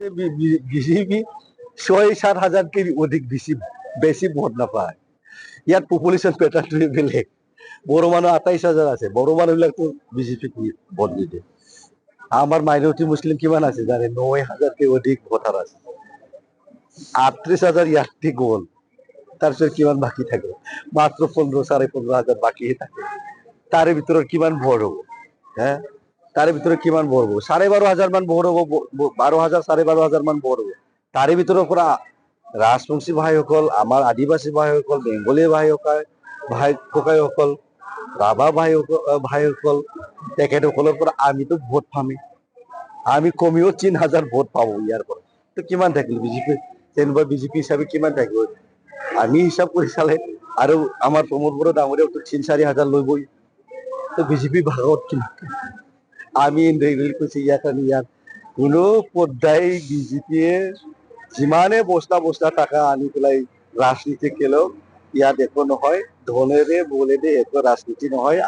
BJP ছয়, সাত হাজাৰতকৈ অধিক বেছি বেছি ভোট নাপায় ইয়াত পপুলেশ্যন পেটাৰ্ণটোৱে বেলেগ। বড়ো মানুহ আঠাইছ হাজাৰ আছে, বড়ো মানুহবিলাকতো বিজেপিক ভোট নিদিয়ে। আমাৰ মাইনৰিটি মুছলিম কিমান আছে জানে? নয় হাজাৰতকৈ অধিক ভোটাৰ আছে। আটত্ৰিছ হাজাৰ ইয়াতে গ'ল। তাৰপিছত কিমান বাকী থাকে? মাত্ৰ পোন্ধৰ, চাৰে পোন্ধৰ হাজাৰ বাকীহে থাকে। তাৰে ভিতৰত কিমান ভোট হ'ব? হে? তাৰে ভিতৰত কিমান ভোট হ'ব? চাৰে বাৰ হাজাৰ মান ভোট হ'ব, ব- ব- বাৰ হাজাৰ চাৰে বাৰ হাজাৰ মান ভোট হ'ব। তাৰে ভিতৰৰ পৰা ৰাজবংশী ভাইসকল আমাৰ আদিবাসী ভাইসকল বেংগলী ভাইসকল ভাই ককাইসকল ৰাভা ভাইসকল ভাইসকল তেখেতসকলৰ পৰা আমিতো ভোট পামেই আমি কমেও তিন হাজাৰ ভোট পাব ইয়াৰ পৰা তো কিমান থাকিল? বিজেপি যেনিবা বিজেপি হিচাপে কিমান থাকিব আমি হিচাপ কৰি চালে আৰু আমাৰ প্ৰমোদ বড়ো ডাঙৰীয়াওতো তিন চাৰি হাজাৰ লবই তো বিজেপি ভাগত কিমান আমি ইয়াত কোনো পর্যায়ে বিজেপিয়ে যিমানে বস্তা বস্তা টাকা আনি পেলাই ৰাজনীতি কেলেও ইয়াত একো নহয় ধনেৰে বলেৰে একো ৰাজনীতি নহয়।